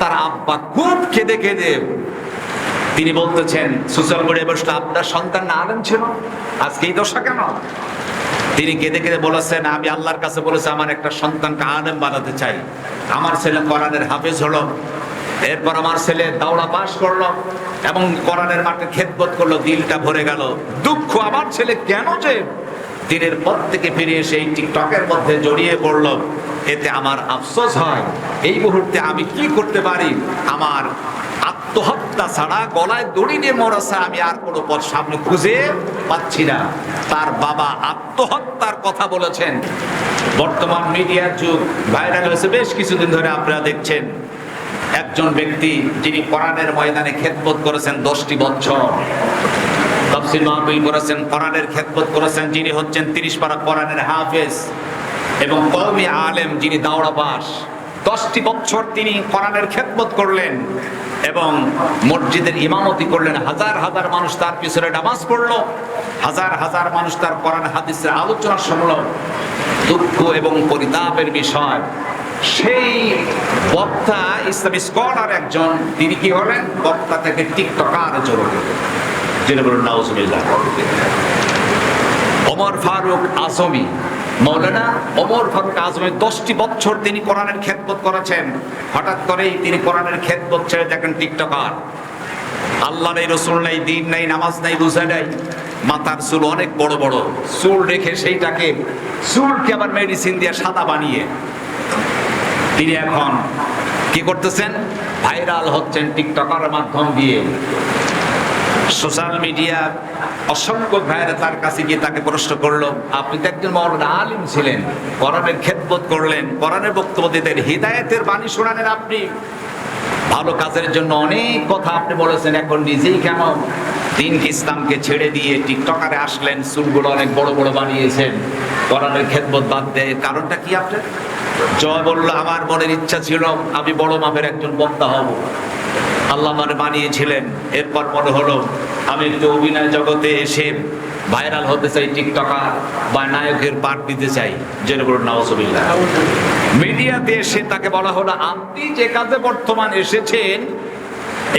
তার আব্বা খুব কেঁদে কেঁদে তিনি বলতেছেন সোশ্যাল মিডিয়ায় বসলে, আপনার সন্তান না আলেম ছিল? আজকে এই দশা কেন? তিনি কেঁদে কেঁদে বলেছেন, আমি আল্লাহর কাছে বলেছি, আমার একটা সন্তানকে আলেম বানাতে চাই। আমার ছেলে কোরআনের হাফেজ হলো। এরপর আমার ছেলে দাওড়া পাশ করল এবং কোরআনের মাঠে খেদবোধ করল, দিলটা ভরে গেল। দুঃখ আমার ছেলে কেন যে দিনের পর থেকে ফিরে এসে এই টিকটকের মধ্যে জড়িয়ে পড়ল। এতে আমার আফসোস হয়, এই মুহূর্তে আমি কি করতে পারি? আমার আত্মহত্যা ছাড়া গলায় দড়ি নিয়ে মরা আমি আর কোনো পথ সামনে খুঁজে পাচ্ছি না। তার বাবা আত্মহত্যার কথা বলেছেন। বর্তমান মিডিয়ার যুগ ভাইরাল হয়েছে বেশ কিছুদিন ধরে আপনারা দেখছেন। একজন ব্যক্তি যিনি কোরআনের ময়দানে খেদমত করেছেন দশটি বছর। তাফসির মাহফিল করেছেন কোরআনের খেদমত করেছেন, যিনি হচ্ছেন তিরিশ পারা কোরআনের হাফেজ এবং কওমি আলেম যিনি দাওড়া পাস দশটি বছর তিনি কোরআনের খেদমত করলেন এবং মসজিদের ইমামতি করলেন। হাজার হাজার মানুষ তার পিছনে নামাজ পড়ল। হাজার হাজার মানুষ তার কোরআন হাদিসের আলোচনা শুনলো। দুঃখ এবং পরিতাপের বিষয়। সেই বক্তা ইসলামী স্কলার একজন, তিনি কি হলেন? বক্তা থেকে টিকটকার গেলেন যেটা বলুন নাউজুবিল্লাহ। ওমর ফারুক আজমি, মৌলানা ওমর ফারুক আজমি, দশটি বছর তিনি কোরআনের খেদমত করেছেন। হঠাৎ করেই তিনি কোরআনের খেদমত ছেড়ে দেখেন টিকটকার। আল্লাহ নেই রসুল নেই, দিন নেই, নামাজ নেই, রোজা নেই, মাথার চুল অনেক বড় বড়। চুল রেখে সেইটাকে, চুলকে আবার মেডিসিন দিয়ে সাদা বানিয়ে। তিনি এখন কি করতেছেন? ভাইরাল হচ্ছেন টিকটকার মাধ্যম দিয়ে। সোশ্যাল মিডিয়া অসংখ্য ভাইরা তার কাছে গিয়ে তাকে প্রশ্ন করল, আপনি তো একজন মৌলানা আলিম ছিলেন, কোরআনের খেদমত করলেন, কোরআনের বক্তব্য দিতেন, হৃদায়তের বাণী শোনালেন আপনি। ভালো কাজের জন্য অনেক কথা আপনি বলেছেন, এখন নিজেই কেন দিন ইসলামকে ছেড়ে দিয়ে টিকটকারে আসলেন, চুলগুলো অনেক বড় বড় বানিয়েছেন, কোরআনের খেদমত বাদ দেয় কারণটা কি আপনার? জয় বলল, আমার মনের ইচ্ছা ছিল আমি বড় মাপের একজন বক্তা হব। আল্লাহ মানে বানিয়েছিলেন। এরপর মনে হলো, আমি একটু অভিনয় জগতে এসে ভাইরাল হতে চাই, টিকটকার বা নায়কের পাঠ দিতে চাই। যেন বলুন নওয়াজবিল্লাহ মিডিয়াতে এসে তাকে বলা হলো, আপনি যে কাজে বর্তমান এসেছেন,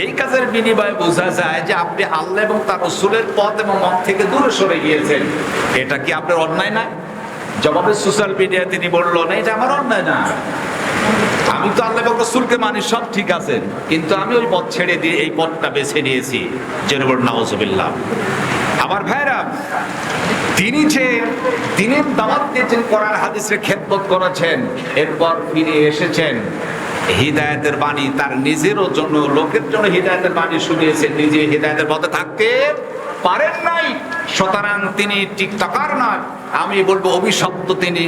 এই কাজের বিনিময়ে বোঝা যায় যে আপনি আল্লাহ এবং তার রসুলের পথ এবং মত থেকে দূরে সরে গিয়েছেন। এটা কি আপনার অন্যায় না? জবাবে সোশ্যাল মিডিয়া তিনি বলল, না, এটা আমার অন্যায় না। আমি তো আল্লাহ এবং রসুলকে মানি সব ঠিক আছে। কিন্তু আমি ওই পথ ছেড়ে দিয়ে এই পথটা বেছে নিয়েছি। বলুন নওয়াজবিল্লাহ আমার ভাইরা তিনি যে দিনের দাওয়াত দিয়েছেন, কোরআন, হাদিসের খেদমত করেছেন, এরপর ফিরে এসেছেন, হৃদায়তের বাণী তার নিজেরও জন্য, লোকের জন্য হৃদায়তের বাণী শুনিয়েছেন, নিজে হৃদায়তের পথে থাকতে পারেন নাই। সুতরাং তিনি টিকটকার নয়। আমি বলব, অভিশপ্ত তিনি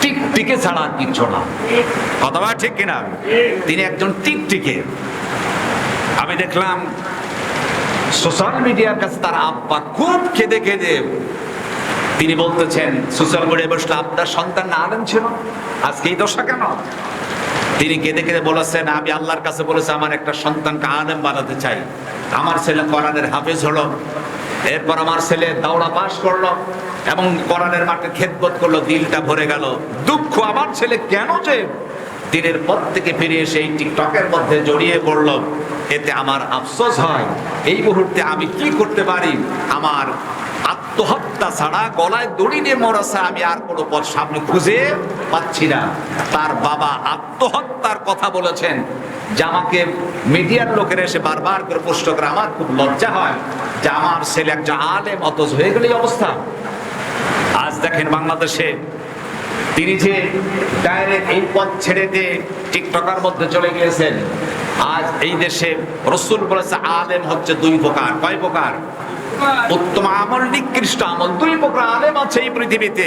টিকটিকে ছাড়া আর কিচ্ছু না। অথবা ঠিক কিনা? তিনি একজন টিকটিকে আমি দেখলাম সোশ্যাল মিডিয়ার কাছে তার আব্বা খুব কেঁদে কেঁদে তিনি বলতেছেন সোশ্যাল মিডিয়ায় বসলে আপনার সন্তান না আলেম ছিল। আজকে এই দশা কেন? তিনি কেঁদে কেঁদে বলেছেন, আমি আল্লাহর কাছে বলেছি, আমার একটা সন্তানকে আলেম বানাতে চাই। আমার ছেলে কোরআনের হাফেজ হলো। এরপর আমার ছেলে দাওড়া পাশ করল। এবং কোরআনের মাঠে খেদবোধ করল, দিলটা ভরে গেল। দুঃখ আমার ছেলে কেন যে দিনের পর থেকে ফিরে এসে এই টিকটকের মধ্যে জড়িয়ে পড়ল, এতে আমার আফসোস হয়। এই মুহূর্তে আমি কি করতে পারি? আমার আত্মহত্যা ছাড়া গলায় দড়ি নিয়ে মরা ছাড়া আমি আর কোনো পথ সামনে খুঁজে পাচ্ছি না। তার বাবা আত্মহত্যার কথা বলেছেন, যে আমাকে মিডিয়ার লোকের এসে বারবার করে প্রশ্ন করে, আমার খুব লজ্জা হয় যে আমার ছেলে একটা আলেম, অথচ হয়ে গেল অবস্থা। আজ দেখেন বাংলাদেশে তিনি যে ডাইরেক্ট এই পথ ছেড়ে দিয়ে টিকটকার মধ্যে চলে গিয়েছেন, আজ এই দেশে রসুল বলেছে, আলেম হচ্ছে দুই প্রকার। কয় প্রকার? উত্তম আমল, নিকৃষ্ট আমল, দুই প্রকার আলেম আছে এই পৃথিবীতে।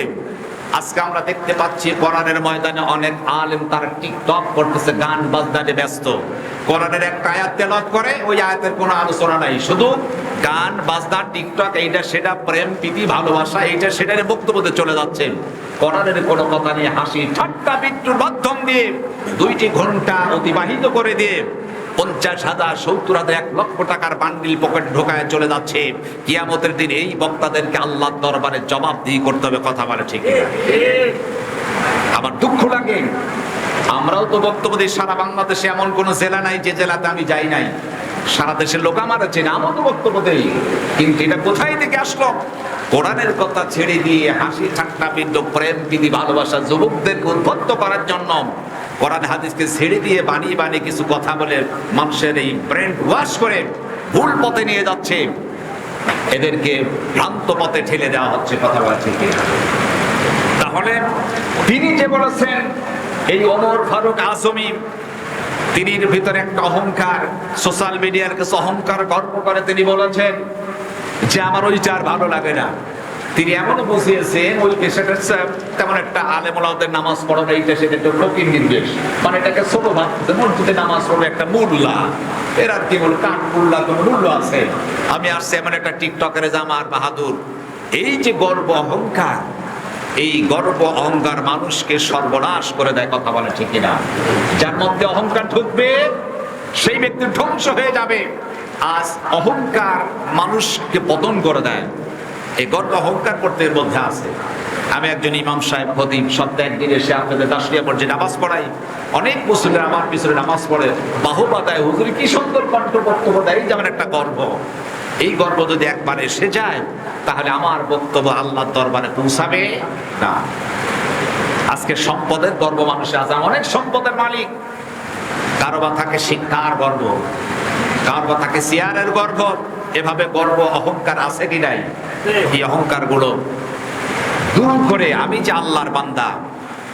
আজকে আমরা দেখতে পাচ্ছি, কোরআনের ময়দানে অনেক আলেম তারা টিকটক করতেছে, গান বাজনাতে ব্যস্ত। কোরআনের একটা আয়াত তেলাওয়াত করে, ওই আয়াতের কোনো আলোচনা নাই। শুধু গান, বাজনা, টিকটক, এইটা সেটা প্রেম, প্রীতি, ভালোবাসা, এইটা সেটার বক্তব্যতে চলে যাচ্ছে। কোরআনের কোনো কথা নিয়ে হাসি, ঠাট্টা, বিট্টুর মাধ্যম দিয়ে দুইটি ঘণ্টা অতিবাহিত করে দিয়ে পঞ্চাশ হাজার, সত্তর হাজার, এক লক্ষ টাকার বান্ডিল পকেট ঢোকায় চলে যাচ্ছে। কিয়ামতের দিন এই বক্তাদেরকে আল্লাহর দরবারে জবাব দিয়ে করতে হবে, কথা বলে ঠিক? আমার দুঃখ লাগে। আমরাও তো বক্তব্য দিই, সারা বাংলাদেশে এমন কোন জেলা নাই যে জেলাতে আমি যাই নাই। সারা দেশের লোক আমার চেনে আমরাও তো বক্তব্য দেই। কিন্তু এটা কোথায় থেকে আসলো? কোরআনের কথা ছেড়ে দিয়ে হাসি ঠাট্টা বিদ্য প্রেম বিধি ভালোবাসা যুবকদেরকে উদ্বুদ্ধ করার জন্য কোরআন হাদিসকে ছেড়ে দিয়ে বানিয়ে বানিয়ে কিছু কথা বলে মানুষের এই ব্রেন ওয়াশ করে ভুল পথে নিয়ে যাচ্ছে। এদেরকে ভ্রান্ত পথে ঠেলে দেওয়া হচ্ছে, কথা ঠিক তাহলে তিনি যে বলেছেন, এই অমর ফারুক আজমি তিনির ভিতরে একটা অহংকার সোশ্যাল মিডিয়ার কাছে অহংকার গর্ব করে তিনি বলেছেন যে আমার ওইটা আর ভালো লাগে না। তিনি এমনও বুঝিয়েছেন, ওই হচ্ছে তেমন একটা আলেমুলাদের নামাজ পড়ো না, এইটা সেটা একটা ফকির নির্দেশ মানে এটাকে ছোট ভাবতে মসজিদে নামাজ পড়বে একটা মুল্লা, এর আর কি বল কাঠ মুল্লা কোনো মূল্য আছে। আমি আসছি এমন একটা টিকটকের জামার বাহাদুর। এই যে গর্ব, অহংকার এই গর্ব অহংকার মানুষকে সর্বনাশ করে দেয় কথা বলে ঠিক না যার মধ্যে অহংকার ঢুকবে, সেই ব্যক্তি ধ্বংস হয়ে যাবে। আজ অহংকার মানুষকে পতন করে দেয়। এই গর্ব অহংকার করতে এর মধ্যে আছে। আমি একজন ইমাম সাহেব, খতিব, সপ্তাহে একদিন এসে আপনাদের দাসরিয়া পর্যায়ে নামাজ পড়াই। অনেক মুসলিমরা আমার পিছনে নামাজ পড়ে। বাহুবা দেয় হুজুরি কি সুন্দর কণ্ঠ বক্তব্য দেয় যেমন একটা গর্ব। এই গর্ব যদি একবার এসে যায়, তাহলে আমার বক্তব্য আল্লাহর দরবারে পৌঁছাবে না। আজকে সম্পদের গর্ব মানুষে আছে অনেক সম্পদের মালিক। কারও বা থাকে শিক্ষার গর্ব, কারও বা থাকে চেয়ারের গর্ব, এভাবে গর্ব, অহংকার আছে কি নাই? এই অহংকারগুলো দূর করে আমি যে আল্লাহর বান্দা,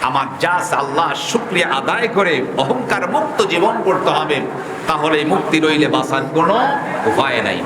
আমার জাস আল্লাহ শুক্রিয়া আদায় করে অহংকার মুক্ত জীবন করতে হবে, তাহলে মুক্তি রইলে বাঁচার কোনো উপায় নাই।